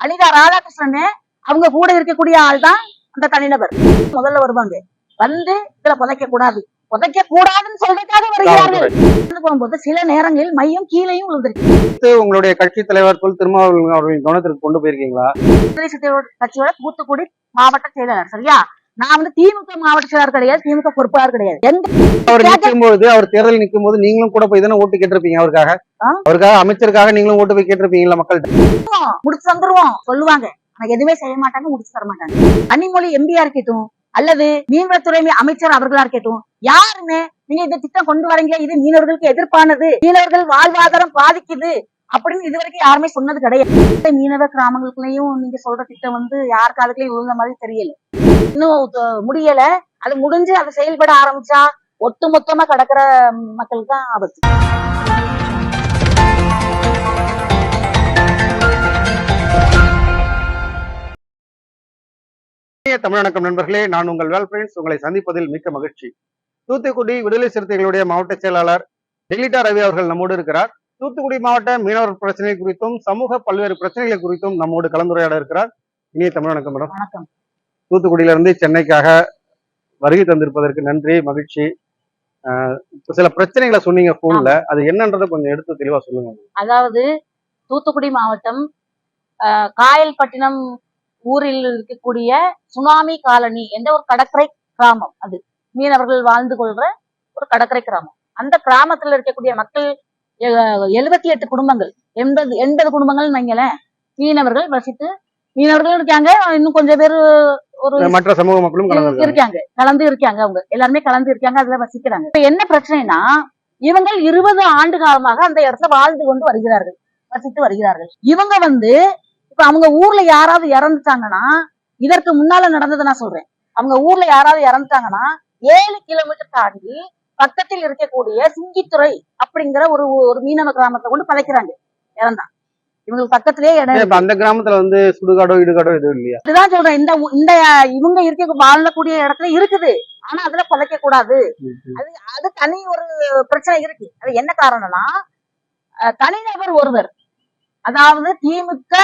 அனிதா ராதாகிருஷ்ணன் அவங்க கூட இருக்கக்கூடிய ஆள் தான் அந்த தனிநபர். முதல்ல வருவாங்க. வந்து இதுல புதைக்க கூடாது புதைக்க கூடாதுன்னு சொல்றதுக்காக வருகிறார்கள் போகும்போது சில நேரங்களில் மையம் கீழேயும் விழுந்திருக்கு. உங்களுடைய கட்சி தலைவர் தொல் திருமாவளவன் அவர்களின் கவனத்திற்கு கொண்டு சிறுத்தைகளோட கட்சியோட தூத்துக்குடி மாவட்ட செயலாளர் சரியா? நான் வந்து திமுக மாவட்ட செயலாளர் கிடையாது திமுக பொறுப்பாளர் கிடையாது அவர் நிற்கும் போது அவர் தேர்தல் நிற்கும் போது நீங்களும் கூட போய் தானே ஓட்டு கேட்டிருப்பீங்க அவருக்காக? அவருக்காக அமைச்சருக்காக நீங்களும் ஓட்டு போய் கேட்டிருப்பீங்களா மக்கள்கிட்ட? முடிச்சு தந்துருவோம் சொல்லுவாங்க. ஆனா எதுவுமே செய்ய மாட்டாங்க முடிச்சு தர மாட்டாங்க. கனிமொழி எம்பியா இருக்கட்டும் அல்லது மீன்வளத்துறை அமைச்சர் அவர்களா இருக்கட்டும் யாருமே நீங்க இந்த திட்டம் கொண்டு வரீங்க இது மீனவர்களுக்கு எதிர்ப்பானது. மீனவர்கள் வாழ்வாதாரம் பாதிக்குது. அப்படின்னு இதுவரைக்கும் யாருமே சொன்னது கிடையாது. மீனவ கிராமங்களுக்குள்ளயும் நீங்க சொல்ற திட்டம் வந்து யார் காலத்துலயும் விழுந்த மாதிரி தெரியல. இன்னும் முடியல. அது முடிஞ்சு அதை செயல்பட ஆரம்பிச்சா ஒட்டு மொத்தமா கிடக்குற மக்களுக்கு தான் ஆபத்து. இனிய தமிழ் நண்பர்களே நான் உங்கள் வேல் ஃப்ரெண்ட்ஸ். உங்களை சந்திப்பதில் மிக்க மகிழ்ச்சி. தூத்துக்குடி விடுதலை சிறுத்தைகளுடைய மாவட்ட செயலாளர் டெல்லிட்டா ரவி அவர்கள் நம்மோடு இருக்கிறார். தூத்துக்குடி மாவட்ட மீனவர் பிரச்சனை குறித்தும் சமூக பல்வேறு பிரச்சனைகள் குறித்தும் நம்மோடு கலந்துரையாட இருக்கிறார் இனிய தமிழ் வணக்கம் மேடம். வணக்கம். தூத்துக்குடியிலிருந்து சென்னைக்காக வருகை தந்திருப்பதற்கு நன்றி மகிழ்ச்சி. சில பிரச்சனைகளை சொன்னீங்க போன்ல அது என்னன்றதை கொஞ்சம் எடுத்து தெளிவா சொல்லுங்க. அதாவது தூத்துக்குடி மாவட்டம் காயல்பட்டினம் ஊரில் இருக்கக்கூடிய சுனாமி காலனி என்ற ஒரு கடற்கரை கிராமம் அது. மீனவர்கள் வாழ்ந்து கொள்ற ஒரு கடற்கரை கிராமம். அந்த கிராமத்துல இருக்கக்கூடிய மக்கள் எழுபத்தி எட்டு குடும்பங்கள். எண்பது எண்பது குடும்பங்கள் வைங்களேன். மீனவர்கள் வசித்து மீனவர்கள் இருக்காங்க. இன்னும் கொஞ்சம் பேர் ஒரு மற்ற சமூக மக்களும் இருக்காங்க. கலந்து இருக்காங்க அவங்க. எல்லாருமே கலந்து இருக்காங்க. அதுல வசிக்கிறாங்க. இப்ப என்ன பிரச்சனைனா இவங்க இருபது ஆண்டு காலமாக அந்த இடத்துல வாழ்ந்து கொண்டு வருகிறார்கள். வசித்து வருகிறார்கள். இவங்க வந்து இப்ப அவங்க ஊர்ல யாராவது இறந்துட்டாங்கன்னா இதற்கு முன்னால நடந்ததை நான் சொல்றேன். அவங்க ஊர்ல யாராவது இறந்துட்டாங்கன்னா ஏழு கிலோமீட்டர் தாண்டி பக்கத்தில் இருக்கக்கூடிய சிங்கித்துறை அப்படிங்கிற ஒரு ஒரு மீனவ கிராமத்தை கொண்டு பதைக்கிறாங்க இறந்தா. இவங்களுக்கு பக்கத்திலேயே இடம் அந்த கிராமத்துல வந்து சுடுகாடோ இடுகாடோ எதுவும் இல்லையா? இதுதான் சொல்றேன். இந்த இந்த இவங்க இருக்க வாழக்கூடிய இடத்துல இருக்குது. ஆனா அதுல புதைக்க கூடாது அது அது தனி ஒரு பிரச்சனை இருக்கு. அது என்ன காரணம்னா தனிநபர் ஒருவர். அதாவது திமுக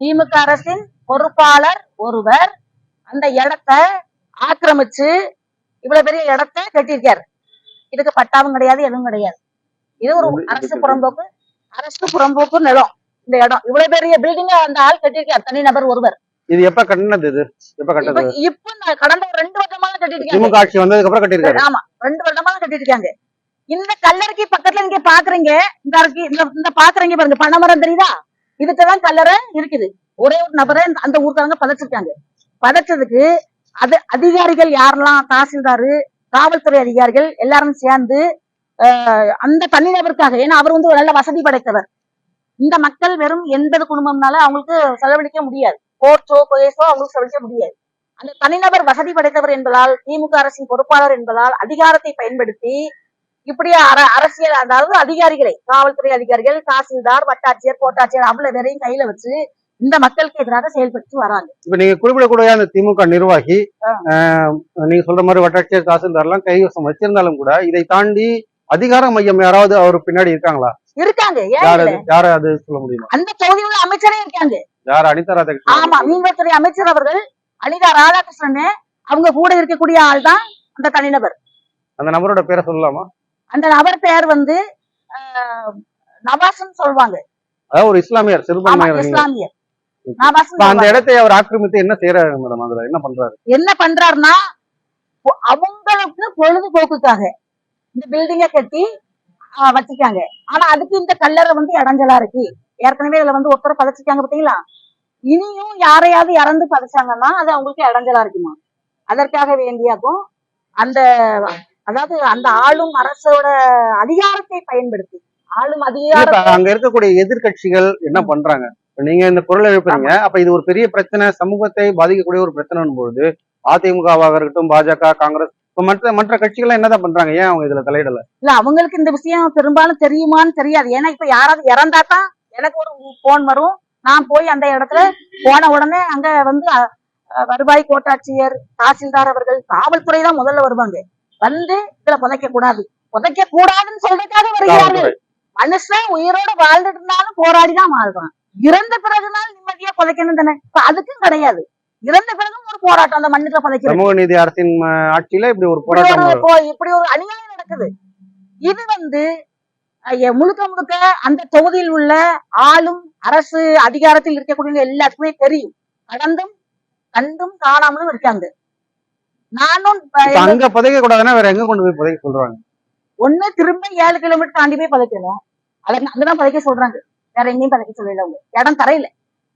திமுக அரசின் பொறுப்பாளர் ஒருவர் அந்த இடத்த ஆக்கிரமிச்சு இவ்வளவு பெரிய இடத்த கட்டியிருக்காரு. இதுக்கு பட்டாவும் கிடையாது எதுவும் கிடையாது. இது ஒரு அரசு புறம்போக்கு அரசு புறம்போக்கு நிலம் இந்த இடம். இவ்வளவு பெரிய பில்டிங் அந்த ஆள் கட்டியிருக்காரு தனிநபர் ஒருவர். இது எப்ப கட்டினது இது? எப்ப கட்டது? இப்ப கடந்த ரெண்டு வருஷமா கட்டிருக்காங்க ஆட்சி வந்ததுக்கு அப்புறம் கட்டியிருக்காரு. ஆமா ரெண்டு வருஷமா கட்டிருக்காங்க இந்த கல்லறைக்கு பக்கத்துல நீங்க பாக்குறீங்க இந்த அறைக்கு இந்த பாக்குறீங்க பாருங்க பனைமரம் தெரியுதா? இதுக்குதான் கல்லறை இருக்குது. ஒரே ஒரு நபரை அந்த ஊர்க்காரங்க பதைச்சிருக்காங்க. பதைச்சதுக்கு அது அதிகாரிகள் யாரெல்லாம் தாசில்தாரு காவல்துறை அதிகாரிகள் எல்லாரும் சேர்ந்து அந்த தனிநபருக்காக ஏன்னா அவர் வந்து ஒரு நல்ல வசதி படைத்தவர். இந்த மக்கள் வெறும் எண்பது குடும்பம்னால அவங்களுக்கு செலவழிக்க முடியாது. கோர்ட்டோ கேஸோ அவங்களுக்கு செலவழிக்க முடியாது. அந்த தனிநபர் வசதி படைத்தவர் என்பதால் திமுக அரசின் பொறுப்பாளர் என்பதால் அதிகாரத்தை பயன்படுத்தி இப்படி அர- அரசியல் அதாவது அதிகாரிகளை காவல்துறை அதிகாரிகள் தாசில்தார் வட்டாட்சியர் கோட்டாட்சியர் அவ்வளவு பேரையும் கையில வச்சு இந்த மக்களுக்கு எதிராக செயல்பட்டு வராங்க. இப்ப நீங்க குறிப்பிடக்கூடிய அந்த திமுக நிர்வாகி நீங்க சொல்ற மாதிரி வட்டாட்சியர் தாசில்தார் எல்லாம் கைவசம் வச்சிருந்தாலும் கூட இதை தாண்டி அதிகார மையம் யாராவது அவர் பின்னாடி இருக்காங்களா? இருக்காங்க. யார்? அது? சொல்ல முடியுமா? அந்த தொகுதியில் உள்ள அமைச்சரே இருக்காங்க. யார்? அனிதா ஆமா ராதாகிருஷ்ணன் மீன்வளத்துறை அமைச்சர் அவர்கள் அனிதா ராதாகிருஷ்ணன் அவங்க கூட இருக்கக்கூடிய ஆள் தான் அந்த தனிநபர். அந்த நபரோட பேரை சொல்லலாமா? அந்த நபர் பெயர் வந்து நவாஸ்ன்னு சொல்லுவாங்க அதாவது ஒரு இஸ்லாமியர் ஆமா சிறுபான்மையர். இஸ்லாமியர். அந்த இடத்தை அவர் ஆக்கிரமித்து என்ன செய்யறாரு மேடம் அதுல? என்ன பண்றாரு? என்ன பண்றாருன்னா அவங்களுக்கு பொழுதுபோக்குக்காக இந்த பில்டிங்க கட்டி வச்சுக்காங்க ஆனா அதுக்கு இந்த கல்லறை வந்து இடைஞ்சலா இருக்கு. ஏற்கனவே இதுல வந்து ஒருத்தர் பதைச்சிருக்காங்க பாத்தீங்களா? இனியும் யாரையாவது இறந்து பதைச்சாங்கன்னா அது அவங்களுக்கு இடைஞ்சலா இருக்குமா? அதற்காக வேண்டியாக்கும் அந்த அதாவது அந்த ஆளும் அரசோட அதிகாரத்தை பயன்படுத்தி ஆளும் அதிகாரம் அங்க இருக்கக்கூடிய எதிர்க்கட்சிகள் என்ன பண்றாங்க? நீங்க இந்த குரலை எழுப்புறீங்க அப்ப இது ஒரு பெரிய பிரச்சனை சமூகத்தை பாதிக்கக்கூடிய ஒரு பிரச்சனை பொழுது அதிமுகவாக இருக்கட்டும் பாஜக காங்கிரஸ் இப்ப மற்ற மற்ற கட்சிகள் என்னதான் பண்றாங்க? ஏன் அவங்க இதுல தலையிடல? இல்ல அவங்களுக்கு இந்த விஷயம் பெரும்பாலும் தெரியுமான்னு தெரியாது. ஏன்னா இப்ப யாராவது இறந்தா தான் எனக்கு ஒரு போன் வரும். நான் போய் அந்த இடத்துல போன உடனே அங்க வந்து வருவாய் கோட்டாட்சியர் தாசில்தார் அவர்கள் காவல்துறை தான் முதல்ல வருவாங்க. வந்து இதுல புதைக்க கூடாது. புதைக்க கூடாதுன்னு சொல்றதுக்காக வருகிறார்கள். மனுஷன் உயிரோட வாழ்ந்துட்டு இருந்தாலும் போராடி தான் வாழ்றான். இறந்த பிறகுதான் நிம்மதியா புதைக்கணும் தானே? இப்ப அதுக்கும் கிடையாது. இறந்த பிறகும் ஒரு போராட்டம் அந்த மண்ணுக்குள்ள புதைக்கிறது. சமூக நீதி அரசின் ஆட்சியில இப்படி ஒரு இப்படி போராட்டம் இப்படி ஒரு அநியாயம் நடக்குது. இது வந்து முழுக்க முழுக்க அந்த தொகுதியில் உள்ள ஆளும் அரசு அதிகாரத்தில் இருக்கக்கூடிய எல்லாத்துக்குமே தெரியும். கடந்தும் கண்டும் காணாமலும் இருக்காங்க. நானும் அங்க புதைக்க கூடாதுன்னா வேற எங்க கொண்டு போய் புதைக்க சொல்றாங்க? ஒண்ணு திரும்ப ஏழு கிலோமீட்டர் தாண்டி போய் பதைக்கணும். அதை அங்கதான் பதைக்க சொல்றாங்க. வேற எங்கேயும் பதைக்க சொல்லல அவங்க இடம் தரையில.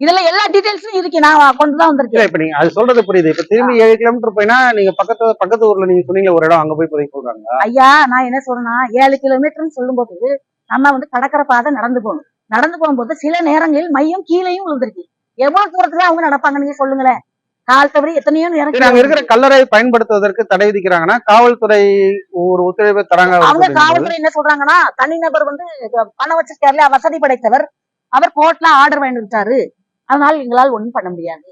இதுல எல்லா டீடைல்ஸும் இருக்கு நான் கொண்டுதான் வந்திருக்கேன். இல்ல இப்ப நீங்க அது சொல்றது புரியுது. இப்ப திரும்பி ஏழு கிலோமீட்டர் போயினா நீங்க பக்கத்து பக்கத்து ஊர்ல நீங்க சொன்னீங்க ஒரு இடம் அங்க போய் புதைக்க சொல்றாங்க ஐயா நான் என்ன சொல்றேன்னா ஏழு கிலோமீட்டர்னு சொல்லும்போது நம்ம வந்து கடற்கரை பாதை நடந்து போகணும். நடந்து போகும்போது சில நேரங்களில் மையம் கீழேயும் விழுந்திருக்கு. எவ்வளவு தூரத்துல அவங்க நடப்பாங்க நீங்க சொல்லுங்களேன். கால் தவறி எத்தனையோ அங்க இருக்கிற கல்லறை பயன்படுத்துவதற்கு தடை விதிக்கிறாங்கன்னா காவல்துறை ஒரு ஒத்துழைப்பு தராங்க அவங்க காவல்துறை என்ன சொல்றாங்கன்னா தனிநபர் வந்து பணம் வச்சிருக்காருல வசதி படைத்தவர் அவர் கோர்ட்ல ஆர்டர் வாங்கிட்டாரு அதனால எங்களால் ஒண்ணும் பண்ண முடியாது.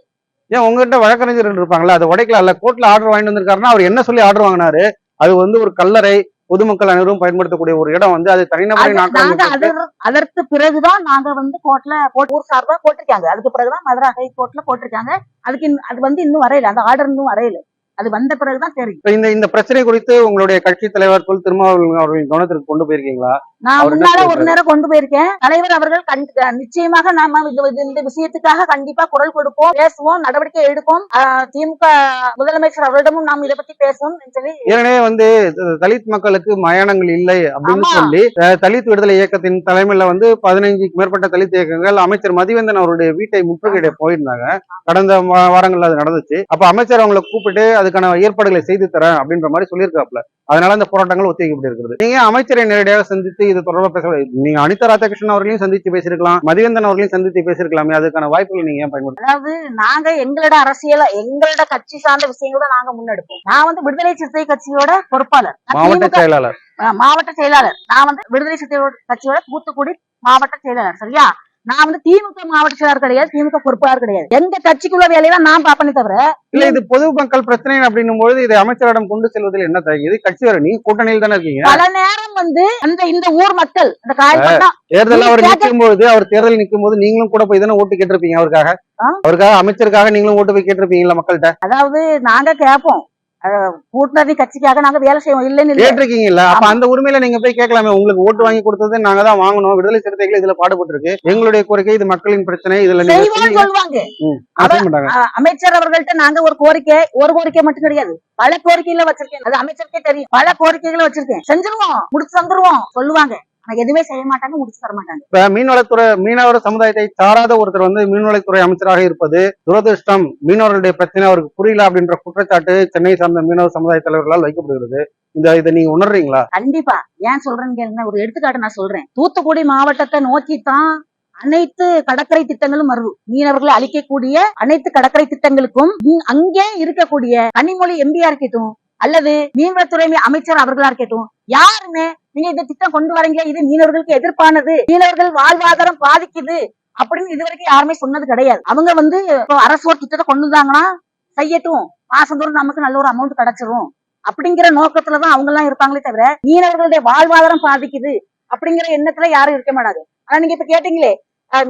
ஏன் உங்ககிட்ட வழக்கறிஞர்கள் இருப்பாங்களா அது உடைக்கல கோர்ட்ல ஆர்டர் வாங்கிட்டு வந்திருக்காருன்னா அவர் என்ன சொல்லி ஆர்டர் வாங்கினாரு? அது வந்து ஒரு கல்லறை பொதுமக்கள் அனைவரும் பயன்படுத்தக்கூடிய ஒரு இடம் வந்து அது தனிநபரை நாட்கள் அதற்கு பிறகுதான் நாங்க வந்து கோர்ட்ல போட்டு ஊர் சார்பா போட்டிருக்காங்க. அதுக்கு பிறகுதான் மதுரா ஹை கோர்ட்ல போட்டிருக்காங்க. அதுக்கு அது வந்து இன்னும் வரையல. அந்த ஆர்டர் இன்னும் வரையல. அது வந்த பிறகுதான் தெரியும். இந்த இந்த பிரச்சனை குறித்து உங்களுடைய கட்சி தலைவர் தொல் திருமாவளவன் அவர்களின் கவனத்திற்கு கொண்டு போயிருக்கீங்களா? நான் முன்னால ஒரு நேரம் கொண்டு போயிருக்கேன். தலைவர் அவர்கள் நிச்சயமாக நாம இந்த- விஷயத்துக்காக கண்டிப்பா குரல் கொடுப்போம் பேசுவோம் நடவடிக்கை எடுப்போம். திமுக முதலமைச்சர் அவரிடமும் நாம் இதை பத்தி பேசுவோம் சொல்லி ஏற்கனவே வந்து தலித் மக்களுக்கு மயானங்கள் இல்லை அப்படின்னு. சொல்லி தலித் விடுதலை இயக்கத்தின் தலைமையில வந்து பதினைஞ்சுக்கு மேற்பட்ட தலித் இயக்கங்கள் அமைச்சர் மதிவேந்தன் அவருடைய வீட்டை முற்றுகையிட போயிருந்தாங்க. கடந்த வாரங்கள்ல அது நடந்துச்சு. அப்ப அமைச்சர் அவங்களை கூப்பிட்டு அதுக்கான ஏற்பாடுகளை செய்து தரேன் அப்படின்ற மாதிரி சொல்லியிருக்காப்ல அதனால இந்த போராட்டங்கள் ஒத்திவைக்கப்பட்டு இருக்கிறது நீங்க அமைச்சரை நேரடியாக சந்தித்து இது தொடர்பா பேச நீங்க அனிதா ராதாகிருஷ்ணன் அவர்களையும் சந்தித்து பேசியிருக்கலாம் மதிவேந்தன் அவர்களையும் சந்தித்து பேசியிருக்கலாமே அதுக்கான வாய்ப்புகளை நீங்க ஏன் பயன்படுத்த அதாவது நாங்க எங்களோட அரசியல எங்களோட கட்சி சார்ந்த விஷயங்களை நாங்க முன்னெடுப்போம். நான் வந்து விடுதலை சிறுத்தை கட்சியோட பொறுப்பாளர். மாவட்ட செயலாளர். மாவட்ட செயலாளர். நான் வந்து விடுதலை சிறுத்தையோட கட்சியோட தூத்துக்குடி மாவட்ட செயலாளர் சரியா? நான் வந்து திமுக மாவட்ட செயலாளர் கிடையாது திமுக பொறுப்பாளர் கிடையாது. எங்க கட்சிக்குள்ள வேலையை தான் நான் பாப்பனே தவிர இல்ல இது பொதுமக்கள் பிரச்சனை அப்படின்னும் பொழுது இதை அமைச்சரிடம் கொண்டு செல்வதில் என்ன? இது கட்சி வேற நீங்க கூட்டணியில் தானே இருக்கீங்க? பல நேரம் வந்து அந்த இந்த ஊர் மக்கள் அந்த காயப்பட்டா தேர்தல் அவர் நிற்கும் போது அவர் தேர்தல் நிற்கும் போது நீங்களும் கூட போய் தானே ஓட்டு கேட்டிருப்பீங்க அவருக்காக? அவருக்காக அமைச்சருக்காக நீங்களும் ஓட்டு போய் கேட்டிருப்பீங்களா மக்கள்கிட்ட? அதாவது நாங்க கேட்போம் கூட்டணி கட்சிக்காக நாங்க வேலை செய்வோம். இல்லைன்னு இல்ல. கேட்டிருக்கீங்கல்ல. அப்ப. அந்த உரிமையில நீங்க போய் கேட்கலாமே. உங்களுக்கு ஓட்டு வாங்கி கொடுத்தது நாங்க தான் வாங்கணும். விடுதலை சிறுத்தைகள் இதுல பாடுபட்டு இருக்கு எங்களுடைய கோரிக்கை இது மக்களின் பிரச்சனை இதுல. சொல்லுவாங்க. அமைச்சர் அவர்கள்ட்ட நாங்க ஒரு கோரிக்கை ஒரு கோரிக்கை மட்டும் கிடையாது. பல கோரிக்கைகளை வச்சிருக்கேன். அது அமைச்சருக்கே தெரியும். பல கோரிக்கைகளை வச்சிருக்கேன். செஞ்சிருவோம். முடிச்சு தந்துருவோம். சொல்லுவாங்க. ஆனா எதுவுமே செய்ய மாட்டாங்க முடிச்சு தர மாட்டாங்க. இப்ப மீன்வளத்துறை மீனவர் சமுதாயத்தை சாராத ஒருத்தர் வந்து மீன்வளத்துறை அமைச்சராக இருப்பது துரதிருஷ்டம். மீனவர்களுடைய பிரச்சனை அவருக்கு புரியல அப்படின்ற குற்றச்சாட்டு சென்னை சார்ந்த மீனவர் சமுதாய தலைவர்களால் வைக்கப்படுகிறது. இந்த இதை நீங்க உணர்றீங்களா? கண்டிப்பா. ஏன் சொல்றேன்னு கேளுங்க. ஒரு எடுத்துக்காட்டு நான் சொல்றேன். தூத்துக்குடி மாவட்டத்தை நோக்கி தான் அனைத்து கடற்கரை திட்டங்களும் வருது. மீனவர்களை அழிக்கக்கூடிய அனைத்து கடற்கரை திட்டங்களுக்கும் அங்கே இருக்கக்கூடிய கனிமொழி எம்பியா இருக்கட்டும் அல்லது மீன்வளத்துறை அமைச்சர் அவர்களா இருக்கட்டும் யாருமே நீங்க இந்த திட்டம் கொண்டு வரீங்க இது மீனவர்களுக்கு எதிர்ப்பானது மீனவர்கள் வாழ்வாதாரம் பாதிக்குது அப்படின்னு இதுவரைக்கும் யாருமே சொன்னது கிடையாது. அவங்க வந்து இப்போ அரசு ஒரு திட்டத்தை கொண்டு வந்தாங்கன்னா செய்யட்டும். மாசந்தோறும் நமக்கு நல்ல ஒரு அமௌண்ட் கிடைச்சிரும். அப்படிங்கிற நோக்கத்துலதான் அவங்க எல்லாம் இருப்பாங்களே தவிர மீனவர்களுடைய வாழ்வாதாரம் பாதிக்குது அப்படிங்கிற எண்ணத்துல யாரும் இருக்க மாட்டாங்க. ஆனா நீங்க இப்ப கேட்டீங்களே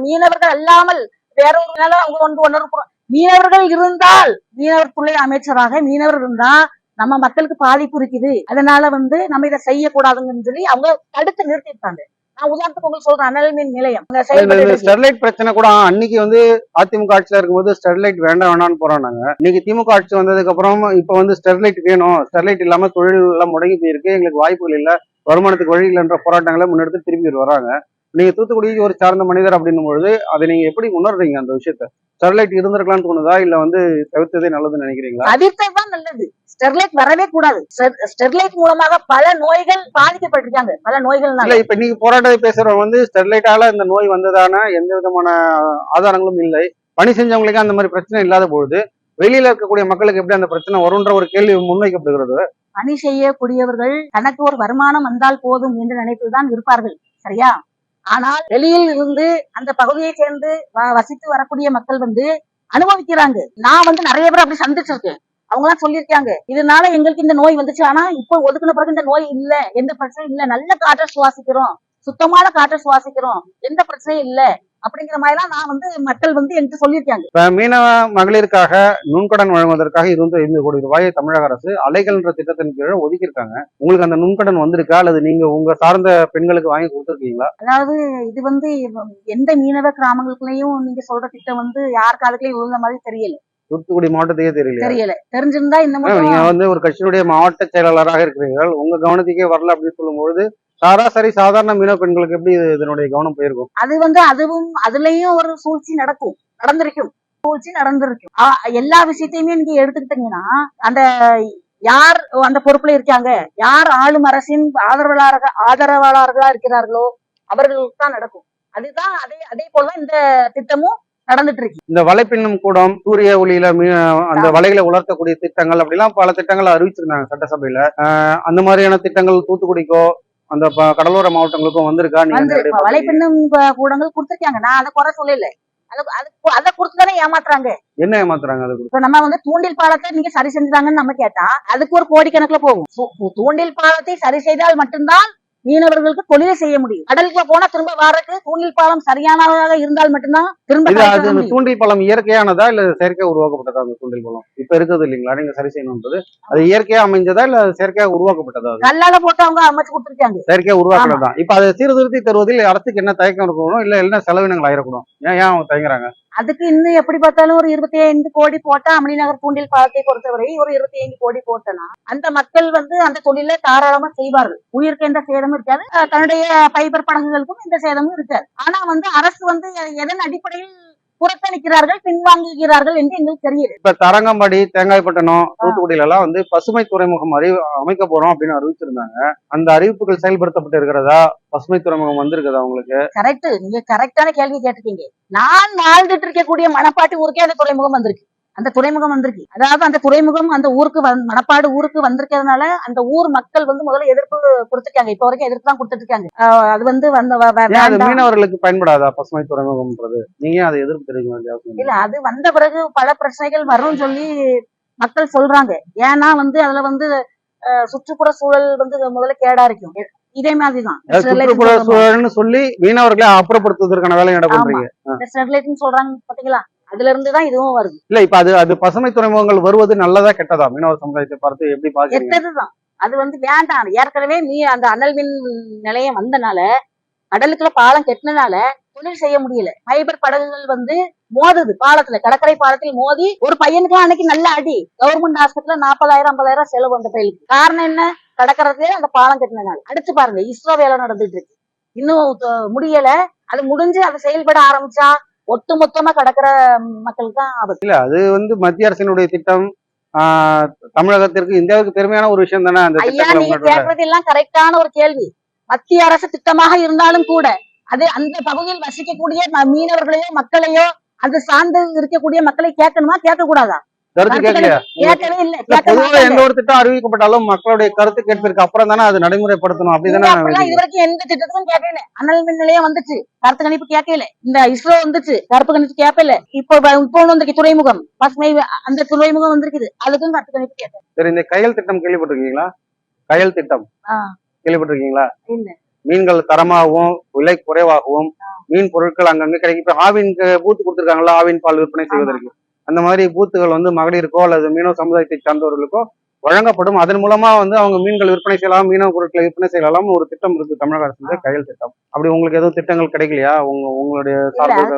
மீனவர்கள் அல்லாமல் வேற ஒரு அவங்க ஒன்று ஒன்று மீனவர்கள் இருந்தால் மீனவர் துறை அமைச்சராக மீனவர் இருந்தா நம்ம மக்களுக்கு பாதிப்பு இருக்குது அதனால வந்து நம்ம இதை செய்யக்கூடாதுங்கன்னு சொல்லி அவங்க தடுத்து நிறுத்திட்டாங்க நான் உதாரணத்துக்கு உங்களுக்கு சொல்றேன் அனல் மின் நிலையம் ஸ்டெர்லைட் பிரச்சனை கூட அன்னைக்கு வந்து அதிமுக ஆட்சியில இருக்கும்போது ஸ்டெர்லைட் வேண்டாம் வேணாம்னு போறாங்க இன்னைக்கு திமுக ஆட்சி வந்ததுக்கு அப்புறம் இப்ப வந்து ஸ்டெர்லைட் வேணும். ஸ்டெர்லைட் இல்லாம தொழில் எல்லாம் முடங்கி போயிருக்கு. எங்களுக்கு வாய்ப்புகள் இல்ல. வருமானத்துக்கு வழி இல்லைன்ற போராட்டங்களை முன்னெடுத்து திரும்பி வராங்க. நீங்க தூத்துக்குடி ஒரு சார்ந்த மனிதர் அப்படின்னும் பொழுது அதை நீங்க எப்படி உணர்றீங்க அந்த விஷயத்த? ஸ்டெர்லைட் இருந்திருக்கலாம்னு தோணுதா? இல்ல வந்து தவிர்த்ததே நல்லதுன்னு நினைக்கிறீங்களா? நல்லது. ஸ்டெர்லைட் வரவே கூடாது. ஸ்டெர்- ஸ்டெர்லைட் மூலமாக பல நோய்கள் பாதிக்கப்பட்டிருக்காங்க. பல நோய்கள்னால. இல்ல இப்ப நீங்க போராட்டத்தை பேசுறவங்க வந்து ஸ்டெர்லைட்டால இந்த நோய் வந்ததான எந்த விதமான ஆதாரங்களும் இல்லை. பணி செஞ்சவங்களுக்கு அந்த மாதிரி பிரச்சனை இல்லாத பொழுது வெளியில இருக்கக்கூடிய மக்களுக்கு எப்படி அந்த பிரச்சனை வரும்ன்ற ஒரு கேள்வி முன்வைக்கப்படுகிறது? பணி செய்யக்கூடியவர்கள் தனக்கு ஒரு வருமானம் வந்தால் போதும் என்ற நினைப்பில் தான் இருப்பார்கள். சரியா? ஆனால் வெளியில் இருந்து அந்த பகுதியை சேர்ந்து வ- வசித்து வரக்கூடிய மக்கள் வந்து அனுபவிக்கிறாங்க. நான் வந்து நிறைய பேர் அப்படி சந்திச்சிருக்கேன். அவங்க எல்லாம் சொல்லியிருக்காங்க. இதனால எங்களுக்கு இந்த நோய் வந்துச்சு. ஆனா இப்போ ஒதுக்குன பிறகு இந்த நோய் இல்ல. எந்த பிரச்சனையும் இல்ல. நல்ல காற்றை சுவாசிக்கிறோம். சுத்தமான காற்றை சுவாசிக்கிறோம். எந்த பிரச்சனையும் இல்ல. அப்படிங்கிற மாதிரி எல்லாம் நான் வந்து மக்கள் வந்து என்கிட்ட சொல்லியிருக்காங்க. மீனவ மகளிருக்காக நுண்கடன் வழங்குவதற்காக இருபத்தி ஐந்து கோடி ரூபாயை தமிழக அரசு அலைகள்ன்ற திட்டத்தின் கீழ் ஒதுக்கியிருக்காங்க. உங்களுக்கு அந்த நுண்கடன் வந்திருக்கா? அல்லது நீங்க உங்க சார்ந்த பெண்களுக்கு வாங்கி கொடுத்துருக்கீங்களா? அதாவது இது வந்து எந்த மீனவ கிராமங்களுக்குள்ளயும் நீங்க சொல்ற திட்டம் வந்து யார் காலத்துலயும் விழுந்த மாதிரி தெரியல. தூத்துக்குடி மாவட்டத்தையே தெரியல தெரியல. தெரிஞ்சிருந்தா இந்த மட்டும் நீங்க வந்து ஒரு கட்சியினுடைய மாவட்ட செயலாளராக இருக்கிறீர்கள். உங்க கவனத்துக்கே வரல அப்படின்னு சொல்லும்பொழுது சராசரி சாதாரண மீனவ பெண்களுக்கு எப்படி இது- இதனுடைய கவனம் போயிருக்கும்? அது வந்து அதுவும் அதுலயும் ஒரு சூழ்ச்சி நடக்கும் நடந்திருக்கும் சூழ்ச்சி நடந்திருக்கும். எல்லா விஷயத்தையுமே நீங்க எடுத்துக்கிட்டீங்கன்னா அந்த யார் அந்த பொறுப்புல இருக்காங்க? யார் ஆளும் அரசின் ஆதரவாளர்கள் ஆதரவாளர்களா இருக்கிறார்களோ அவர்களுக்கு தான் நடக்கும். அதுதான் அதே அதே போலதான் இந்த திட்டமும் நடந்துட்டு இருக்கு. இந்த வலைப்பின்னும் கூடம் சூரிய ஒளியில அந்த வலைகளை உலர்த்தக்கூடிய திட்டங்கள் அப்படிலாம் பல திட்டங்கள் அறிவிச்சிருந்தாங்க சட்டசபையில. அந்த மாதிரியான திட்டங்கள் தூத்துக்குடிக்கோ அந்த கடலோர மாவட்டங்களுக்கும் வந்திருக்கா? நீங்க வலைப்பின்னும் கூடங்கள் கொடுத்திருக்காங்க. நான் அதை குறை சொல்லல. அது கொடுத்துதானே ஏமாத்துறாங்க. என்ன ஏமாத்துறாங்க அது நம்ம வந்து தூண்டில் பாலத்தை நீங்க சரி செஞ்சுட்டாங்கன்னு நம்ம கேட்டா அதுக்கு ஒரு கோடிக்கணக்குல போகும். தூண்டில் பாலத்தை சரி செய்தால் மட்டும்தான் மீனவர்களுக்கு தொழிலை செய்ய முடியும். கடலுக்குள்ள போனா திரும்ப வர்றதுக்கு தூண்டில் பாலம் சரியானதாக இருந்தால் மட்டும்தான் திரும்ப. தூண்டில் பழம் இயற்கையானதா இல்ல செயற்கையா உருவாக்கப்பட்டதா அந்த தூண்டில் பழம் இப்ப இருக்குது இல்லைங்களா? நீங்க சரி செய்யணும்ன்றது அது இயற்கையா அமைஞ்சதா இல்ல செயற்கையா உருவாக்கப்பட்டதா கல்லால போட்டு அவங்க அமைச்சு கொடுத்துருக்காங்க. செயற்கையா உருவாக்குனதுதான் இப்ப அதை சீர்திருத்தி தருவதில் அரசுக்கு என்ன தயக்கம் இருக்கணும்? இல்ல என்ன செலவினங்கள் ஆயிரக்கூடும்? ஏன் ஏன் அவங்க தயங்குறாங்க? அதுக்கு இன்னும் எப்படி பார்த்தாலும் ஒரு இருபத்தி ஐந்து கோடி போட்டா அமளிநகர் தூண்டில் பாலத்தை பொறுத்தவரை ஒரு இருபத்தி ஐந்து கோடி போட்டனா அந்த மக்கள் வந்து அந்த தொழிலை தாராளமா செய்வார்கள். உயிருக்கு எந்த சேதமும் இருக்காது. அஹ் தன்னுடைய பைபர் படகுகளுக்கும் எந்த சேதமும் இருக்காது. ஆனா வந்து அரசு வந்து எதன் அடிப்படையில் புறக்கணிக்கிறார்கள் பின்வாங்குகிறார்கள் என்று எங்களுக்கு தெரியல இப்ப தரங்கம்பாடி தேங்காய்பட்டணம் தூத்துக்குடியில எல்லாம் வந்து பசுமை துறைமுகம் அறி அமைக்க போறோம் அப்படின்னு அறிவிச்சிருந்தாங்க. அந்த அறிவிப்புகள் செயல்படுத்தப்பட்டு இருக்கிறதா? பசுமை துறைமுகம் வந்திருக்குதா உங்களுக்கு? கரெக்ட் நீங்க கரெக்டான கேள்வி கேட்டிருக்கீங்க நான் வாழ்ந்துட்டு இருக்கக்கூடிய மணப்பாட்டு ஊருக்கே அந்த துறைமுகம் வந்திருக்கு. அந்த துறைமுகம் வந்திருக்கு. அதாவது அந்த துறைமுகம் அந்த ஊருக்கு மணப்பாடு ஊருக்கு வந்திருக்கிறதுனால அந்த ஊர் மக்கள் வந்து முதல்ல எதிர்ப்பு கொடுத்துருக்காங்க இப்ப வரைக்கும் எதிர்ப்பு தான் கொடுத்துட்டு இருக்காங்க அது வந்து வந்த. மீனவர்களுக்கு பயன்படாதா பசுமை துறைமுகம்ன்றது? நீங்க அதை எதிர்ப்பு தெரிவிக்க இல்லை? அது வந்த பிறகு பல பிரச்சனைகள் வரும்னு சொல்லி மக்கள் சொல்றாங்க. ஏன்னா வந்து அதுல வந்து சுற்றுப்புற சூழல் வந்து முதல்ல கேடா இருக்கும். இதே மாதிரிதான். சுற்றுப்புற சூழல்னு சொல்லி மீனவர்களை அப்புறப்படுத்துவதற்கான பண்றீங்க? ஸ்டெர்லைட்னு சொல்றாங்க பாத்தீங்களா? அதுல இருந்து தான் இதுவும் வருது. இல்ல இப்ப அது அது பசுமை துறைமுகங்கள் வருவது நல்லதா கெட்டதா? மீனவர் சமுதாயத்தை பார்த்து எப்படி பாக்குறீங்க? கெட்டதுதான். அது வந்து வேண்டாம். ஏற்கனவே நீ அந்த அனல் மின் நிலையம் வந்தனால கடலுக்குள்ள பாலம் கெட்டினனால தொழில் செய்ய முடியல. ஃபைபர் படகுகள் வந்து மோதுது. பாலத்துல கடற்கரை பாலத்தில் மோதி ஒரு பையனுக்கு அன்னைக்கு நல்ல அடி. கவர்மெண்ட் ஹாஸ்பிட்டல்ல நாற்பதாயிரம் ஐம்பதாயிரம் செலவு அந்த பையனுக்கு காரணம் என்ன? கடற்கரையிலே அந்த பாலம் கட்டினனால. அடுத்து பாருங்க இஸ்ரோ வேலை நடந்துட்டு இருக்கு. இன்னும் முடியல. அது முடிஞ்சு அது செயல்பட ஆரம்பிச்சா ஒட்டு மொத்தமா கடற்கரை மக்களுக்கு தான் ஆபத்து அது வந்து மத்திய அரசினுடைய திட்டம். ஆஹ் தமிழகத்திற்கு இந்தியாவுக்கு பெருமையான ஒரு விஷயம் தானே அந்த ஐயா நீங்க கேட்கறது எல்லாம் கரெக்டான ஒரு கேள்வி. மத்திய அரசு திட்டமாக இருந்தாலும் கூட அது அந்த பகுதியில் வசிக்கக்கூடிய மீனவர்களையோ மக்களையோ அது சார்ந்து இருக்கக்கூடிய மக்களை கேட்கணுமா கேட்க கூடாதா கருத்து கேட்கலையா? பொதுவாக. எந்த ஒரு திட்டம் அறிவிக்கப்பட்டாலும் மக்களுடைய கருத்து கேட்பதற்கு அப்புறம் தானே அது நடைமுறைப்படுத்தணும் அப்படிதானே இது வரைக்கும் எந்த திட்டத்துக்கும் கேட்கல அனல் மின் நிலையம் வந்துச்சு. கருத்து கணிப்பு கேட்கல இந்த இஸ்ரோ வந்துச்சு. கருப்பு கணிப்பு கேட்கல இப்போ இப்போ வந்திருக்கு துறைமுகம். பசுமை அந்த துறைமுகம் வந்திருக்குது. அதுக்கும் கருத்து கணிப்பு கேட்கல சரி இந்த கயல் திட்டம் கேள்விப்பட்டிருக்கீங்களா? கயல் திட்டம். கேள்விப்பட்டிருக்கீங்களா. மீன்கள் தரமாகவும் விலை குறைவாகவும் மீன் பொருட்கள் அங்கங்க கிடைக்கும். இப்ப ஆவின் பூத்து கொடுத்துருக்காங்களா ஆவின் பால் விற்பனை செய்வதற்கு. அந்த மாதிரி பூத்துகள் வந்து மகளிருக்கோ அல்லது மீனவ சமுதாயத்தை சார்ந்தவர்களுக்கோ வழங்கப்படும். அதன் மூலமா வந்து அவங்க மீன்கள் விற்பனை செய்யலாம் மீனவ பொருட்களை விற்பனை செய்யலாம் ஒரு திட்டம் இருக்கு தமிழக அரசு கயல் திட்டம் அப்படி உங்களுக்கு எதுவும் திட்டங்கள் கிடைக்கலையா? உங்க உங்களுடைய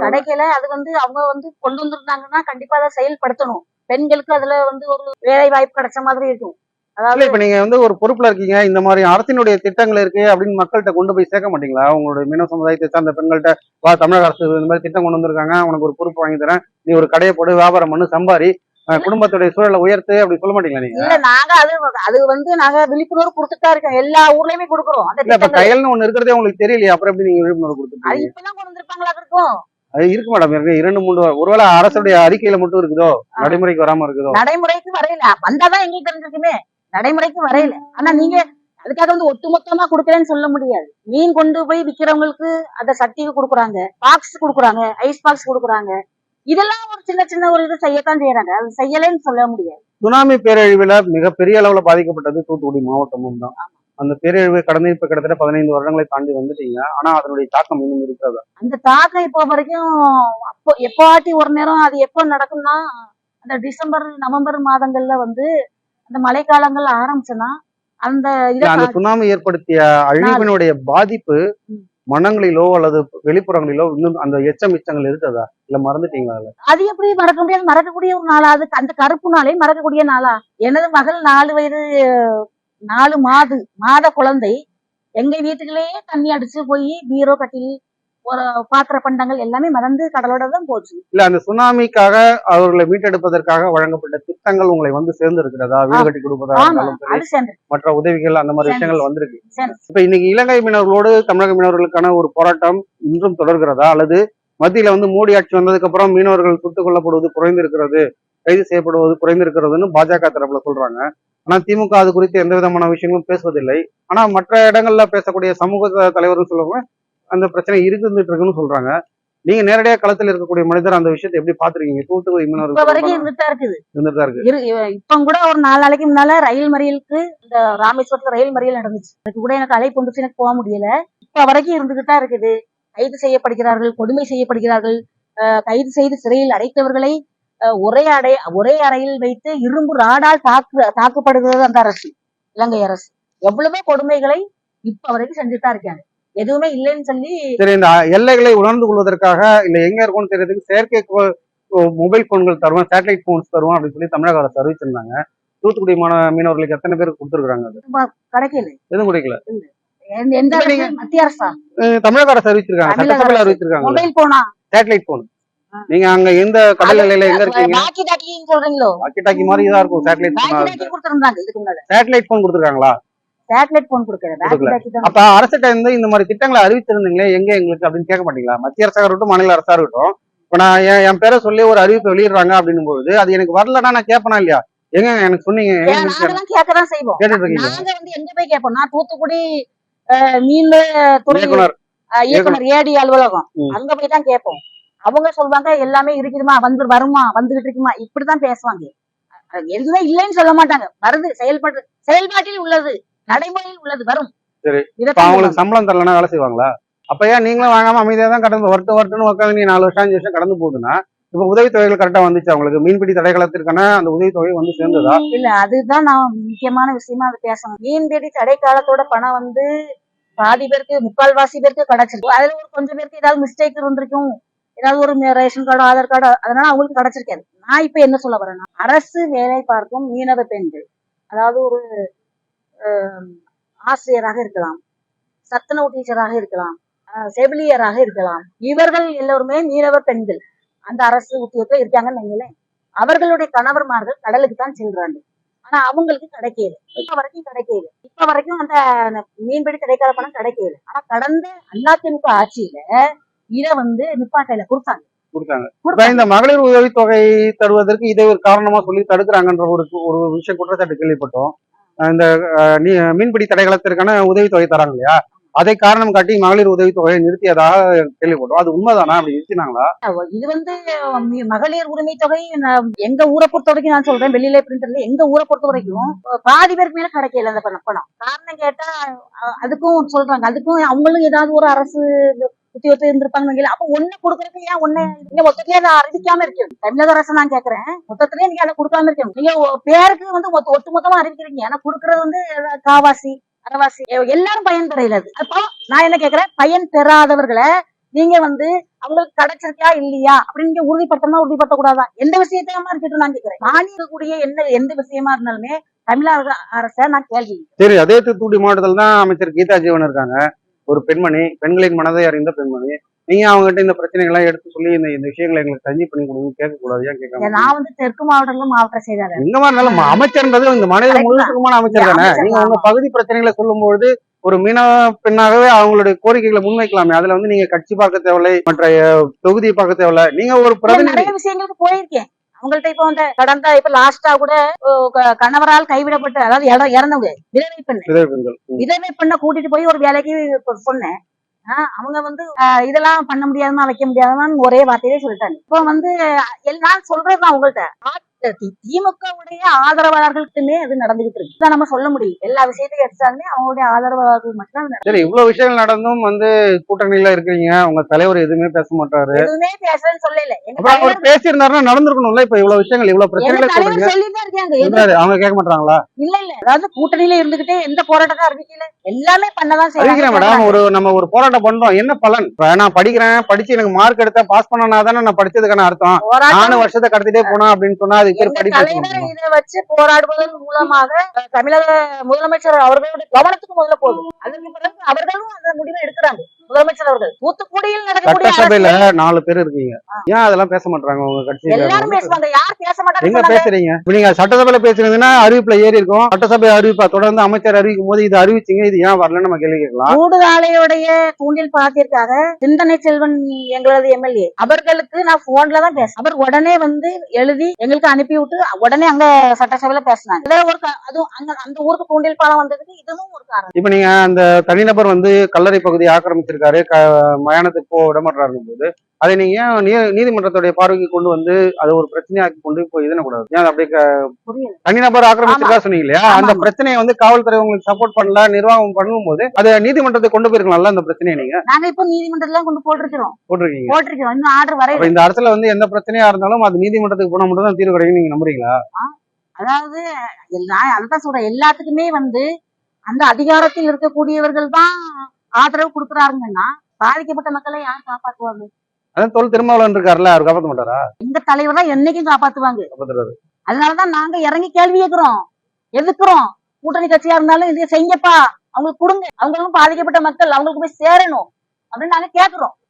கிடைக்கல. அது வந்து அவங்க வந்து கொண்டு வந்திருந்தாங்கன்னா கண்டிப்பா அதை செயல்படுத்தணும். பெண்களுக்கு அதுல வந்து ஒரு வேலை வாய்ப்பு கிடைச்ச மாதிரி இருக்கும். அதாவது இப்ப நீங்க வந்து ஒரு பொறுப்புல இருக்கீங்க இந்த மாதிரி அரசினுடைய திட்டங்கள் இருக்கு அப்படின்னு மக்கள்கிட்ட கொண்டு போய் சேர்க்க மாட்டீங்களா? உங்களுடைய மீனவ சமுதாயத்தை சார்ந்த பெண்கள்ட்ட வா தமிழக அரசு இந்த மாதிரி திட்டம் கொண்டு வந்திருக்காங்க உனக்கு ஒரு பொறுப்பு வாங்கி தரேன் நீ ஒரு கடையை போடு வியாபாரம் பண்ணு சம்பாரி குடும்பத்துடைய சூழலை உயர்த்து அப்படி சொல்ல மாட்டீங்களா நீங்க? இல்ல நாங்க அது அது வந்து நாங்க விழிப்புணர்வு கொடுத்துட்டு இருக்கோம். எல்லா ஊர்லயுமே கொடுக்குறோம். இல்ல இப்ப கயல்னு ஒண்ணு இருக்கிறதே உங்களுக்கு தெரியலையா அப்புறம் எப்படி நீங்க விழிப்புணர்வு கொடுத்துருக்கீங்க? அது இப்பதான் கொண்டு வந்திருப்பாங்களா இருக்கும்? அது இருக்கு மேடம் இருக்கு. இரண்டு மூன்று ஒருவேளை அரசுடைய அறிக்கையில மட்டும் இருக்குதோ? நடைமுறைக்கு வராம இருக்குதோ? நடைமுறைக்கு வரையில. வந்தாதான் எங்களுக்கு தெரிஞ்சிருக்குமே. நடைமுறைக்கு வரையில. ஆனா நீங்க அதுக்காக வந்து ஒட்டுமொத்தமா கொடுக்கலன்னு சொல்ல முடியாது. மீன் கொண்டு போய் விக்கிறவங்களுக்கு அந்த சட்டிக்கு கொடுக்குறாங்க பாக்ஸ் கொடுக்குறாங்க ஐஸ் பாக்ஸ் கொடுக்குறாங்க. இதெல்லாம் ஒரு சின்ன சின்ன ஒரு இது செய்யத்தான் செய்யறாங்க. அது செய்யலைன்னு சொல்ல முடியாது. சுனாமி பேரழிவுல மிகப்பெரிய அளவுல பாதிக்கப்பட்டது தூத்துக்குடி மாவட்டமும் தான். அந்த பேரழிவு கடந்து இப்ப கிட்டத்தட்ட பதினைந்து வருடங்களை தாண்டி வந்துட்டீங்க. ஆனா அதனுடைய தாக்கம் இன்னும் இருக்கிறதா? அந்த தாக்கம் இப்போ வரைக்கும் அப்போ எப்போ ஆட்டி ஒரு நேரம் அது எப்போ நடக்கும்னா அந்த டிசம்பர் நவம்பர் மாதங்கள்ல வந்து அந்த மழைக்காலங்கள் ஆரம்பிச்சுன்னா அந்த அந்த சுனாமி ஏற்படுத்திய அழிவினுடைய பாதிப்பு. மனங்களிலோ அல்லது வெளிப்புறங்களிலோ இன்னும் அந்த எச்சம் மிச்சங்கள் இருக்குதா இல்ல மறந்துட்டீங்களா? அது எப்படி மறக்க முடியாது மறக்கக்கூடிய ஒரு நாளா அது அந்த கருப்பு நாளே மறக்கக்கூடிய நாளா எனது மகள் நாலு வயது நாலு மாது மாத குழந்தை எங்க வீட்டுக்குள்ளேயே தண்ணி அடிச்சு போய் பீரோ கட்டில் ஒரு பாத்திர பண்டங்கள் எல்லாமே மறந்து கடலோட தான் போச்சு. இல்ல அந்த சுனாமிக்காக அவர்களை மீட்டெடுப்பதற்காக வழங்கப்பட்ட திட்டங்கள் உங்களை வந்து சேர்ந்து இருக்கிறதா வீடு கட்டி கொடுப்பதா மற்ற உதவிகள் அந்த மாதிரி. விஷயங்கள் வந்திருக்கு. இப்ப இன்னைக்கு இலங்கை மீனவர்களோடு தமிழக மீனவர்களுக்கான ஒரு போராட்டம் இன்றும் தொடர்கிறதா? அல்லது மத்தியில வந்து மோடி ஆட்சி வந்ததுக்கு அப்புறம் மீனவர்கள் சுட்டுக் கொல்லப்படுவது குறைந்திருக்கிறது கைது செய்யப்படுவது குறைந்திருக்கிறதுன்னு பாஜக தரப்புல சொல்றாங்க. ஆனா திமுக அது குறித்து எந்த விதமான விஷயங்களும் பேசுவதில்லை. ஆனா மற்ற இடங்கள்ல பேசக்கூடிய சமூக தலைவர்கள் சொல்லுவாங்க அந்த பிரச்சனை இருந்துட்டு இருக்குன்னு சொல்றாங்க. நீங்க நேரடியா களத்தில் இருக்கக்கூடிய மனிதர் அந்த விஷயத்தை எப்படி பாத்துருக்கீங்க தூத்துக்குடி மீனவர்கள் வரைக்கும் இருந்துட்டு இருக்குது. இருந்துட்டு இருக்கு. இப்ப கூட ஒரு நாலு நாளைக்கு முன்னால ரயில் மறியலுக்கு இந்த ராமேஸ்வரத்துல ரயில் மறியல் நடந்துச்சு. அதுக்கு கூட எனக்கு அழைப்பு வந்துச்சு எனக்கு போக முடியல. இப்ப வரைக்கும் இருந்துகிட்டு இருக்குது. கைது செய்யப்படுகிறார்கள் கொடுமை செய்யப்படுகிறார்கள். கைது செய்து சிறையில் அடைத்தவர்களை ஒரே அடை ஒரே அறையில் வைத்து இரும்பு ராடால் தாக்கு தாக்கப்படுகிறது அந்த அரசு இலங்கை அரசு. எவ்வளவோ கொடுமைகளை இப்ப வரைக்கும் செஞ்சுட்டு இருக்காங்க. எதுவுமே இல்லைன்னு சொல்லி சரி இந்த எல்லைகளை உணர்ந்து கொள்வதற்காக இல்ல எங்க இருக்கும்னு தெரியறதுக்கு செயற்கை மொபைல் போன்கள் தருவோம் சேட்டலைட் போன்ஸ் தருவோம் அப்படின்னு சொல்லி தமிழக அரசு அறிவிச்சிருந்தாங்க. தூத்துக்குடி மாணவ மீனவர்களுக்கு எத்தனை பேருக்கு கொடுத்துருக்காங்க அது? கிடைக்கல. எதுவும் கிடைக்கல. மத்திய அரசா? தமிழக அரசு அறிவிச்சிருக்காங்க சட்டசபையில. அறிவிச்சிருக்காங்க. மொபைல் போனா? Satellite phone. நீங்க அங்க எந்த கடல் எல்லையில எங்க இருக்கீங்க? பாக்கி டாக்கின்னு சொல்றீங்களோ? வாக்கி டாக்கி மாதிரி தான் இருக்கும் சேட்டலைட் போன் சேட்டலைட் போன் கொடுத்துருக்காங்களா? சேட்டலைட் போன் கொடுக்கல. அப்ப இருந்து இந்த மாதிரி திட்டங்களை அறிவிச்சிருந்தீங்களே எங்க எங்களுக்கு அப்படின்னு கேட்க மாட்டீங்களா? மத்திய அரசாக இருக்கட்டும் மாநில அரசா இருக்கட்டும். இப்ப நான் என் பேரை சொல்லி ஒரு அறிவிப்பு வெளியிடுறாங்க அப்படின்னும் போது அது எனக்கு வரலன்னா நான் கேட்பனா இல்லையா? எங்க எனக்கு சொன்னீங்க கேட்கதான் செய்வோம். நாங்க வந்து எங்க போய் கேட்போம் நான் தூத்துக்குடி மீன் துறை இயக்குனர். ஏடி அலுவலகம். அங்க போய் தான் கேட்போம். அவங்க சொல்லுவாங்க எல்லாமே இருக்குதுமா வந்து வருமா வந்துகிட்டு இருக்குமா இப்படிதான் பேசுவாங்க. எதுவுமே இல்லைன்னு சொல்ல மாட்டாங்க. வருது செயல்படு செயல்பாட்டில் உள்ளது. நடைமுறையில் உள்ளது வரும். அவங்களுக்கு சம்பளம் தரலன்னா வேலை செய்வாங்களா? அப்ப ஏன் நீங்களும் வாங்காம அமைதியா தான் கடந்து வருட்டு வருட்டுன்னு உட்காந்து நீ நாலு வருஷம் அஞ்சு வருஷம் கடந்து போகுதுன்னா இப்ப உதவித்தொகைகள் கரெக்டா வந்துச்சு அவங்களுக்கு மீன்பிடி தடைக்காலத்திற்கான அந்த உதவித்தொகை வந்து சேர்ந்ததா? இல்ல அதுதான் நான் முக்கியமான விஷயமா அது பேசணும் மீன்பிடி தடை காலத்தோட பணம் வந்து பாதி பேருக்கு முக்கால்வாசி பேருக்கு கிடைச்சிருக்கு. அதுல ஒரு கொஞ்சம் பேருக்கு ஏதாவது மிஸ்டேக் இருந்திருக்கும். ஏதாவது ஒரு ரேஷன் கார்டு ஆதார் கார்டு அதனால அவங்களுக்கு கிடைச்சிருக்காது. நான் இப்ப என்ன சொல்ல வரேன்னா அரசு வேலை பார்க்கும் மீனவ பெண்கள் அதாவது ஒரு ஆசிரியராக இருக்கலாம் சத்துணவு டீச்சராக இருக்கலாம் செவிலியராக இருக்கலாம். இவர்கள் எல்லோருமே மீனவ பெண்கள். அந்த அரசு உத்தியோகத்துல இருக்காங்கன்னு வைங்களேன். அவர்களுடைய கணவர்மார்கள் கடலுக்கு தான் செல்றாங்க ஆனா அவங்களுக்கு கிடைக்கல. இப்ப வரைக்கும் கிடைக்கல. இப்ப வரைக்கும் அந்த மீன்பிடி கிடைக்காத பணம் கிடைக்கல. ஆனா கடந்த அதிமுக ஆட்சியில இத வந்து நிப்பாட்டையில கொடுத்தாங்க. கொடுத்தாங்க. இந்த மகளிர் உதவித்தொகை தருவதற்கு இதை ஒரு காரணமா சொல்லி தடுக்கிறாங்கன்ற ஒரு ஒரு விஷயம் குற்றச்சாட்டு கேள்விப்பட்டோம். இந்த மீன்பிடி தடைகளத்திற்கான உதவித்தொகை தராங்க இல்லையா அதை காரணம் காட்டி மகளிர் உதவித்தொகையை நிறுத்தியதாக கேள்விப்பட்டோம். அது உண்மைதானா? அப்படி நிறுத்தினாங்களா? இது வந்து மகளிர் உரிமை தொகை நான் எங்க ஊரை பொறுத்த வரைக்கும் நான் சொல்றேன் வெளியில பிரிண்டர்ல எங்க ஊரை பொறுத்த வரைக்கும் பாதி பேருக்கு மேல கிடைக்கல அந்த பணம். காரணம் கேட்டா அஹ், அதுக்கும் சொல்றாங்க. அதுக்கும் அவங்களும் ஏதாவது ஒரு அரசு குத்தி ஒத்து இருந்திருப்பாங்க வைங்களேன். அப்ப ஒண்ணு கொடுக்கறதுக்கு ஏன் ஒண்ணு? நீங்க மொத்தத்திலே அதை அறிவிக்காம இருக்கு தமிழக அரசு நான் கேக்குறேன். மொத்தத்திலே நீங்க அதை கொடுக்காம இருக்கீங்க நீங்க பேருக்கு வந்து ஒட்டு மொத்தமா அறிவிக்கிறீங்க. ஆனா கொடுக்கறது வந்து காவாசி அரவாசி எல்லாரும் பயன் பெறையில அப்போ நான் என்ன கேக்குறேன்? பயன் பெறாதவர்களை நீங்க வந்து அவங்களுக்கு கிடைச்சிருக்கா இல்லையா? அப்படின்னு நீங்க உறுதிப்படுத்தணுமா உறுதிப்படுத்த எந்த விஷயத்தையுமா இருக்கட்டும் நான் கேக்குறேன். மாநில கூடிய என்ன எந்த விஷயமா இருந்தாலுமே தமிழக அரச நான் கேள்வி சரி அதே தூத்துக்குடி மாவட்டத்தில் தான் அமைச்சர் கீதா ஜீவன் இருக்காங்க. ஒரு பெண்மணி பெண்களின் மனதை அறிந்த பெண்மணி நீங்க அவங்ககிட்ட இந்த பிரச்சனைகள் எல்லாம் எடுத்து சொல்லி இந்த இந்த விஷயங்களை எங்களுக்கு தஞ்சி பண்ணி கொடுங்க கேட்க கூடாது ஏன் நான் வந்து தெற்கு மாவட்டங்களும் மாவட்ட செயலாளர். எங்க மாதிரினாலும் அமைச்சர்ன்றது இந்த மாநில. முழுசுக்குமான அமைச்சர் தானே? நீங்க. உங்க பகுதி பிரச்சனைகளை சொல்லும்பொழுது ஒரு மீனவ பெண்ணாகவே அவங்களுடைய கோரிக்கைகளை முன்வைக்கலாமே. அதுல வந்து நீங்க கட்சி பார்க்க தேவையில்லை மற்ற அஹ், தொகுதியை பார்க்க தேவையில்லை. நீங்க ஒரு பிரதிநிதி விஷயங்களுக்கு போயிருக்கேன். அவங்கள்ட்ட இப்ப வந்து கடந்த இப்ப லாஸ்டா கூட கணவரால் கைவிடப்பட்ட அதாவது இற- இறந்தவங்க விதவை பெண்ணு. விதவை பெண்ணை கூட்டிட்டு போய் ஒரு வேலைக்கு சொன்னேன். ஆஹ் அவங்க வந்து இதெல்லாம் பண்ண முடியாதுமா வைக்க முடியாதுமான்னு ஒரே வார்த்தையிலே சொல்லிட்டாங்க. இப்போ வந்து நான் சொல்றதுதான் உங்கள்ட்ட திமுக உடைய ஆதரவாளர்களுக்குமே அது நடந்துகிட்டு இருக்கு. நம்ம சொல்ல முடியும். எல்லா விஷயத்தையும் எடுத்தாலுமே அவங்களுடைய ஆதரவாளர்கள் மட்டும் தான் சரி இவ்வளவு விஷயங்கள் நடந்தும் வந்து கூட்டணியில இருக்கீங்க. உங்க தலைவர் எதுவுமே பேச மாட்டாரு. எதுவுமே பேசுறேன்னு சொல்லல. அவர் பேசியிருந்தாருன்னா நடந்திருக்கணும்ல? இப்ப இவ்வளவு விஷயங்கள் இவ்வளவு பிரச்சனைகளை சொல்லிதான் இருக்காங்க. அவங்க கேட்க மாட்டாங்களா? இல்ல இல்ல. அதாவது கூட்டணியில இருந்துகிட்டே எந்த போராட்டத்தை அறிவிக்கல. எல்லாமே பண்ணதான் அறிவிக்கிறேன் மேடம். ஒரு நம்ம ஒரு போராட்டம் பண்றோம். என்ன பலன்? இப்ப நான் படிக்கிறேன். படிச்சு எனக்கு மார்க் எடுத்தா பாஸ் பண்ணனா தானே நான் படிச்சதுக்கான அர்த்தம். நானும் வருஷத்தை கடத்திட்டே போனா அப்படின்னு சொன்னா அதுக்கு படிப்பு சொல்லணுமா? இதை வச்சு போராடுவதன் மூலமாக தமிழக முதலமைச்சர் அவர்களுடைய கவனத்துக்கு முதல்ல அதற்கு பிறகு அவர்களும் அந்த முடிவை எடுக்கிறாங்க. முதலமைச்சர் அவர்கள். தூத்துக்குடியில் நடக்கக்கூடிய நாலு பேர் இருக்கீங்க. ஏன் அதெல்லாம் பேச மாட்டாங்க உங்க எல்லாரும் கட்சி பேசுவாங்க. யார் பேச மாட்டாங்க எங்க பேசுறீங்க? நீங்க சட்டசபையில பேசுறீங்கன்னா அறிவிப்புல ஏறி இருக்கும். சட்டசபை அறிவிப்பா தொடர்ந்து அமைச்சர் அறிவிக்கும் போது இது அறிவிச்சீங்க இது ஏன் வரலன்னு நம்ம கேள்வி கேட்கலாம். கூடுதாலையுடைய தூண்டில் பாத்திற்காக சிந்தனை செல்வன் எங்களது எம்எல்ஏ. அவர்களுக்கு நான் போன்ல தான் பேச அவர் உடனே வந்து எழுதி எங்களுக்கு அனுப்பி விட்டு உடனே அங்க சட்டசபையில பேசினாங்க. இதுல ஒரு அதுவும் அங்க அந்த ஊருக்கு தூண்டில் பாலம் வந்ததுக்கு இதுவும் ஒரு காரணம். இப்ப நீங்க அந்த தனிநபர் வந்து கல்லறை பகுதியை ஆக்கிரமிச்சிருக்காரு. மயானத்துக்கு போக விடமாட்டாரு போது அதை நீங்க ஏன் நீ- நீதிமன்றத்துடைய பார்வைக்கு கொண்டு வந்து அதை ஒரு பிரச்சனையாக்கி கொண்டு போய் கூடாது ஏன் அப்படியே புரியல. தனிநபர் ஆக்கிரமிச்சிருக்கா சொன்னீங்க இல்லையா? அந்த. பிரச்சனையை வந்து காவல்துறை உங்களுக்கு சப்போர்ட் பண்ணல நிர்வாகம் பண்ணும்போது அதை நீதிமன்றத்துக்கு கொண்டு போயிருக்கலாம்ல அந்த பிரச்சனையை நீங்க? நாங்க இப்போ நீதிமன்றத்துல கொண்டு போட்டிருக்கிறோம். போட்டிருக்கீங்க. போட்டிருக்கிறோம். இன்னும் ஆர்டர் வரை இந்த அரசுல வந்து எந்த பிரச்சனையா இருந்தாலும் அது நீதிமன்றத்துக்கு போனா மட்டும் தான் தீர்வு கிடைக்கும் நீங்க நம்புறீங்களா? அதாவது நான் அதான் சொல்றேன். எல்லாத்துக்குமே வந்து அந்த அதிகாரத்தில் இருக்கக்கூடியவர்கள் தான் ஆதரவு கொடுக்குறாருங்கன்னா பாதிக்கப்பட்ட மக்களை யார் காப்பாத்துவாங்க அதான் தொல் திருமாவளவன் இருக்காருல்ல அவர் காப்பாத்த மாட்டாரா? இந்த தலைவர் தான் என்னைக்கும் காப்பாத்துவாங்க. காப்பாத்துறாரு. அதனாலதான் நாங்க இறங்கி கேள்வி கேட்கிறோம். எதுக்குறோம்? கூட்டணி கட்சியா இருந்தாலும் இதை செய்யப்பா. அவங்களுக்கு கொடுங்க. அவங்களுக்கும் பாதிக்கப்பட்ட மக்கள் அவங்களுக்கு போய் சேரணும் அப்படின்னு நாங்க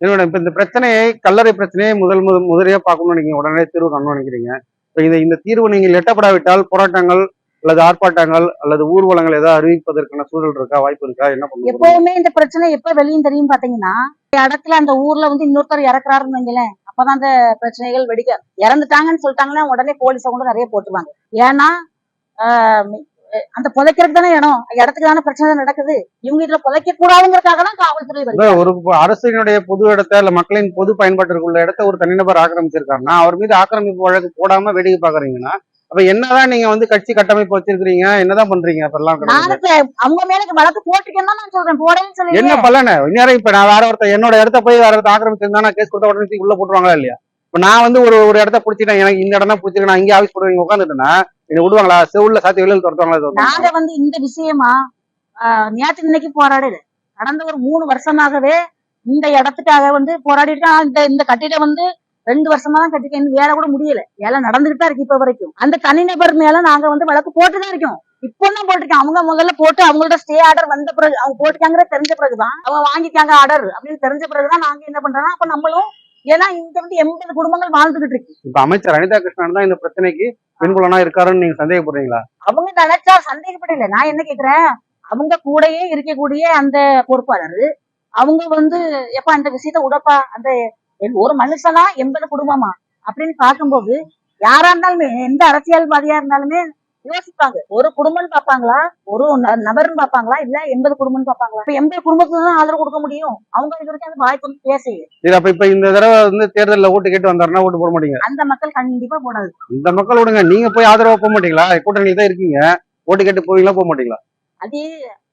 என்னோட இப்ப இந்த பிரச்சனையை கல்லறை பிரச்சனையை முதல் முதல் முதலியா பார்க்கணும்னு நீங்க உடனே தீர்வு காணணும்னு நினைக்கிறீங்க. இப்ப இந்த இந்த தீர்வு நீங்கள் எட்டப்படாவிட்டால் போராட்டங்கள் அல்லது ஆர்ப்பாட்டங்கள் அல்லது ஊர்வலங்கள் ஏதாவது அறிவிப்பதற்கான சூழல் இருக்கா? வாய்ப்பு இருக்கா? என்ன பண்ணுங்க எப்பவுமே இந்த பிரச்சனை எப்ப வெளியும் தெரியும் பாத்தீங்கன்னா இடத்துல அந்த ஊர்ல வந்து இன்னொருத்தர் இறக்குறாருன்னு வைங்களேன் அப்பதான் அந்த பிரச்சனைகள் வெடிக்க இறந்துட்டாங்கன்னு சொல்லிட்டாங்கன்னா உடனே போலீஸ கொண்டு நிறைய போட்டுருவாங்க. ஏன்னா அந்த புதைக்கிறதுக்கு தானே இடம் இடத்துக்கு தானே பிரச்சனை நடக்குது. இவங்க இதுல புதைக்க கூடாதுங்கிறதுக்காக தான் காவல்துறை ஒரு அரசினுடைய பொது இடத்த இல்ல மக்களின் பொது பயன்பாட்டிற்கு உள்ள இடத்த ஒரு தனிநபர் ஆக்கிரமிச்சிருக்காருன்னா அவர் மீது ஆக்கிரமிப்பு வழக்கு போடாம வேடிக்கை பாக்குறீங்கன்னா அப்ப என்னதான் நீங்க வந்து கட்சி கட்டமைப்பு வச்சிருக்கீங்க என்னதான் பண்றீங்க? அப்ப எல்லாம் இப்ப அவங்க மேல வழக்கு போட்டிருக்கேன்னு தான் நான் சொல்றேன். போடலன்னு சொல்லி என்ன பலனு? இந்நேரம் இப்ப நான் வேற ஒருத்தர் என்னோட இடத்த போய் வேற ஒருத்தர் ஆக்கிரமிச்சிருந்தா நான் கேஸ் கொடுத்த உடனே உள்ள போட்டுருவாங்களா இல்லையா? இப்ப நான் வந்து ஒரு ஒரு இடத்த பிடிச்சிட்டேன் எனக்கு இந்த இடம் தான் பிடிச்சிருக்கு நான் இங்கே ஆஃபீஸ் போடுவீங்க உட்காந்துட்டேன்னா என்ன விடுவாங்களா? செவுள்ள சாத்தி வெளியில துரத்துவாங்களா? நாங்க வந்து இந்த விஷயமா நேத்து இன்னைக்கு போராடல கடந்த ஒரு மூணு வருஷமாகவே இந்த இடத்துக்காக வந்து போராடிட்டு இந்த இந்த கட்டிடம் வந்து ரெண்டு வருஷமா தான் இன்னும் வேலை கூட முடியல. வேலை நடந்துகிட்டு இருக்கு இப்ப வரைக்கும். அந்த தனிநபர் மேல நாங்க வந்து வழக்கு போட்டுதான் இருக்கோம். இப்போ தான் போட்டிருக்கோம் அவங்க முதல்ல போட்டு அவங்களோட ஸ்டே ஆர்டர் வந்த பிறகு அவங்க போட்டுக்காங்கிற தெரிஞ்ச பிறகுதான் அவங்க வாங்கிக்காங்க ஆர்டர் அப்படின்னு தெரிஞ்ச பிறகுதான் நாங்க என்ன பண்றோம்னா அப்ப நம்மளும் ஏன்னா இங்க வந்து எண்பது குடும்பங்கள் வாழ்ந்துகிட்டு இருக்கு. இப்ப அமைச்சர் அனிதா கிருஷ்ணன் தான் இந்த பிரச்சனைக்கு பின்புலனா இருக்காருன்னு நீங்க சந்தேகப்படுறீங்களா? அவங்க நினைச்சா சந்தேகப்படல. நான் என்ன கேக்குறேன்? அவங்க கூடயே இருக்கக்கூடிய அந்த பொறுப்பாளர் அவங்க வந்து எப்பா இந்த விஷயத்த உடப்பா அந்த ஒரு மனுஷனா எண்பது குடும்பமா அப்படின்னு பார்க்கும்போது யாரா இருந்தாலுமே எந்த அரசியல்வாதியா இருந்தாலுமே யோசிப்பாங்க. ஒரு குடும்பம்னு பாப்பாங்களா ஒரு நபர்னு பாப்பாங்களா இல்ல எண்பது குடும்பம்னு பாப்பாங்களா இப்ப எண்பது குடும்பத்துக்கு தான் ஆதரவு கொடுக்க முடியும். அவங்க இது வரைக்கும் அந்த வாய்ப்பு வந்து பேசல இது அப்ப இப்ப இந்த தடவை வந்து தேர்தல்ல ஓட்டு கேட்டு வந்தாருன்னா ஓட்டு போட மாட்டீங்க? அந்த மக்கள் கண்டிப்பா போடாது. இந்த மக்கள் விடுங்க. நீங்க போய் ஆதரவா போக மாட்டீங்களா? கூட்டணியில தான் இருக்கீங்க. ஓட்டு கேட்டு போவீங்களா போக மாட்டீங்களா? அது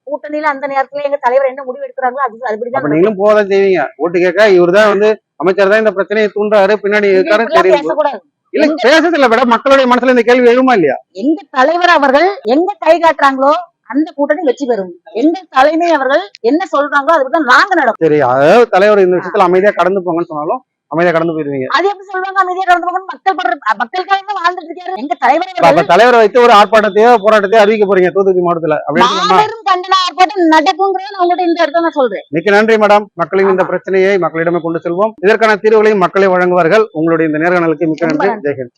கூட்டணியில அந்த நேரத்துல எங்க தலைவர் என்ன முடிவு எடுக்கிறாங்களோ அது அப்ப அதுபடிதான் நீங்களும் போதான் செய்வீங்க. ஓட்டு கேட்க இவர் தான் வந்து அமைச்சர் தான் இந்த பிரச்சனையை தூண்டுறாரு. பின்னாடி இருக்காரு தெரியும். இல்ல விட மக்களுடைய மனசுல இந்த கேள்வி எழுமா இல்லையா? எங்க தலைவர் அவர்கள் எங்க கை காட்டுறாங்களோ அந்த கூட்டணி வெற்றி பெறும். எங்க தலைமை அவர்கள் என்ன சொல்றாங்களோ அதுக்கு நாங்க நடக்கும் சரி அதாவது தலைவர் இந்த விஷயத்துல அமைதியா கடந்து போங்கன்னு சொன்னாலும் அமைதியா கடந்து போயிருவீங்க. அது எப்படி சொல்றாங்க அமைதியா கடந்து போகணும் மக்கள் படுற மக்களுக்காக தான் வாழ்ந்துட்டு இருக்காரு. எங்க தலைவர் தலைவரை வைத்து ஒரு ஆர்ப்பாட்டத்தையோ போராட்டத்தையோ அறிவிக்க போறீங்க தூத்துக்குடி மாவட்டத்துல. மாபெரும் கண்டன ஆர்ப்பாட்டம் நடக்குங்கிறது உங்கள்ட்ட இந்த இடத்துல நான் சொல்றேன். மிக்க நன்றி மேடம். மக்களின் இந்த பிரச்சனையை மக்களிடமே கொண்டு செல்வோம். இதற்கான தீர்வுகளையும் மக்களை வழங்குவார்கள். உங்களுடைய இந்த நேர்காணலுக்கு மிக்க நன்றி. ஜெயஹிந்த்.